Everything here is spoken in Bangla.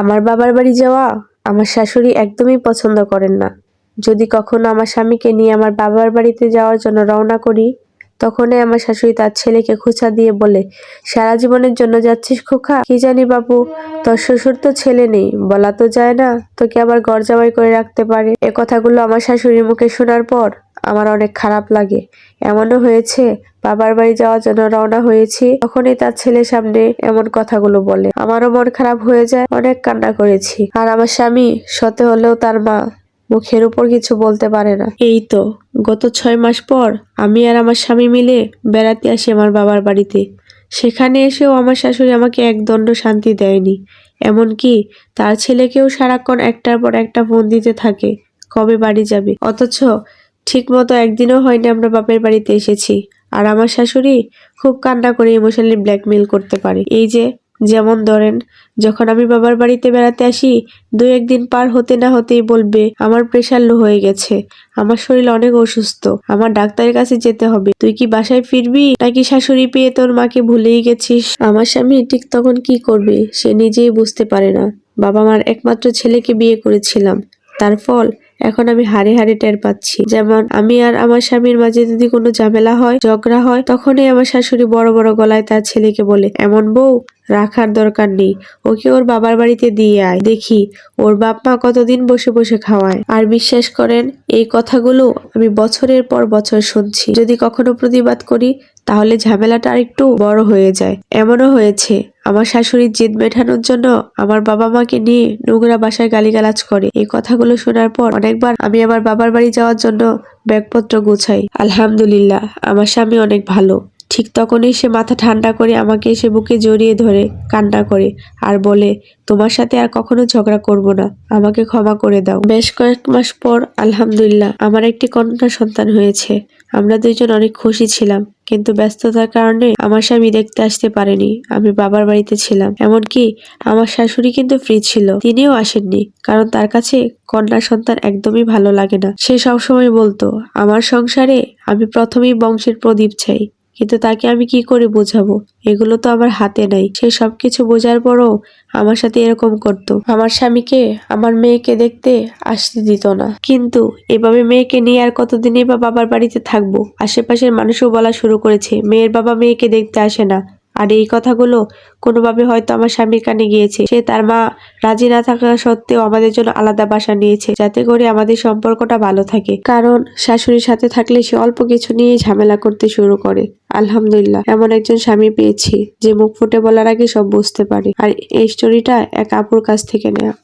আমার বাবার বাড়ি যাওয়া আমার শাশুড়ি একদমই পছন্দ করেন না। যদি কখনো আমার স্বামীকে নিয়ে আমার বাবার বাড়িতে যাওয়ার জন্য রওনা করি, তখনই আমার শাশুড়ি তার ছেলেকে খোঁচা দিয়ে বলে, সারা জীবনের জন্য যাচ্ছিস খোকা? কি জানি বাবু, তোর শ্বশুর তো ছেলে নেই, বলা তো যায় না তোকে আবার ঘর জামাই করে রাখতে পারে। এ কথাগুলো আমার শাশুড়ির মুখে শোনার পর আমার অনেক খারাপ লাগে। এমনও হয়েছে, বাবার বাড়ি যাওয়ার জন্য রওনা হয়েছি, তখনই তার ছেলের সামনে এমন কথাগুলো বলে। আমারও মন খারাপ হয়ে যায়, অনেক কান্না করেছি। আর আমার স্বামী সতে হলেও তার মা মুখের উপর কিছু বলতে পারে না। এই তো, গত ছয় মাস পর আমি আর আমার স্বামী মিলে বেড়াতে আসি আমার বাবার বাড়িতে। সেখানে এসেও আমার শাশুড়ি আমাকে এক দণ্ড শান্তি দেয়নি। এমনকি তার ছেলেকেও সারাক্ষণ একটার পর একটা ফোন দিতে থাকে, কবে বাড়ি যাবে? অথচ ঠিক মতো একদিনও হয়নি আমরা বাপের বাড়িতে এসেছি। আর আমার শাশুড়ি খুব কান্না করে ইমোশনালি ব্ল্যাকমেল করতে পারে। এই যে, যেমন ধরেন, যখন আমি বাবার বাড়িতে বেড়াতে আসি দু একদিন পার হতে না হতেই বলবে, আমার প্রেশার লো হয়ে গেছে। আমার শরীর অনেক অসুস্থ। আমার ডাক্তারের কাছে যেতে হবে। তুই কি বাসায় ফিরবি? নাকি শাশুড়ি পেয়ে তোর মাকে ভুলেই গেছিস? আমার স্বামী ঠিক তখন কি করবে, সে নিজেই বুঝতে পারে না। বাবা মার একমাত্র ছেলেকে বিয়ে করেছিলাম। তার ফল এখন আমি হারে হারে টের পাচ্ছি। যেমন আমি আর আমার স্বামীর মাঝে যদি কোনো ঝামেলা হয়, ঝগড়া হয়, তখনই আমার শাশুড়ি বড় বড় গলায় তার ছেলেকে বলে, এমন বউ রাখার দরকার নেই। ওকে ওর বাবার বাড়িতে দিয়ে আয়। দেখি ওর বাপ মা কতদিন বসে বসে খাওয়ায়। আর বিশ্বাস করেন, এই কথাগুলো আমি বছরের পর বছর শুনছি। যদি কখনো প্রতিবাদ করি তাহলে ঝামেলাটা আরেকটু বড় হয়ে যায়। এমনও হয়েছে। আমার শাশুড়ির জিদ মেটানোর জন্য আমার বাবা মাকে নিয়ে নোংরা বাসায় গালিগালাজ করে। এই কথাগুলো শোনার পর অনেকবার আমি আমার বাবার বাড়ি যাওয়ার জন্য ব্যাগপত্র গুছাই। আলহামদুলিল্লাহ, আমার স্বামী অনেক ভালো। ঠিক তখনই সে মাথা ঠান্ডা করে আমাকে এসে বুকে জড়িয়ে ধরে, কান্না করে আর বলে, তোমার সাথে আর কখনো ঝগড়া করব না, আমাকে ক্ষমা করে দাও। বেশ কয়েক মাস পর, আলহামদুলিল্লাহ, আমার একটি কন্যা সন্তান হয়েছে। আমরা দুইজন অনেক খুশি ছিলাম, কিন্তু ব্যস্ততার কারণে আমার স্বামী দেখতে আসতে পারেনি, আমি বাবার বাড়িতে ছিলাম। এমনকি আমার শাশুড়ি কিন্তু ফ্রি ছিল, তিনিও আসেননি, কারণ তার কাছে কন্যা সন্তান একদমই ভালো লাগে না। সে সবসময় বলতো, আমার সংসারে আমি প্রথমেই বংশের প্রদীপ চাই। কিন্তু তাকে আমি কি করে বোঝাবো? এগুলো তো আমার হাতে নাই। সে সবকিছু বোঝার পরও আমার সাথে এরকম করত। আমার স্বামীকে, আমার মেয়েকে দেখতে আসতে দিত না। কিন্তু এভাবে মেয়েকে নিয়ে আর কতদিনই বা বাবার বাড়িতে থাকব? আশেপাশের মানুষও বলা শুরু করেছে, মেয়ের বাবা মেয়েকে দেখতে আসে না। আর এই কথাগুলো কোনোভাবে হয়তো আমার স্বামীর কানে গিয়েছে। সে তার মা রাজি না থাকা সত্ত্বেও আমাদের জন্য আলাদা বাসা নিয়েছে, যাতে করে আমাদের সম্পর্কটা ভালো থাকে। কারণ শাশুড়ির সাথে থাকলে সে অল্প কিছু নিয়ে ঝামেলা করতে শুরু করে। আলহামদুলিল্লাহ, এমন একজন স্বামী পেয়েছি যে মুখ ফুটে বলার আগে সব বুঝতে পারে। আর এই স্টোরিটা এক আপুর কাছ থেকে নেওয়া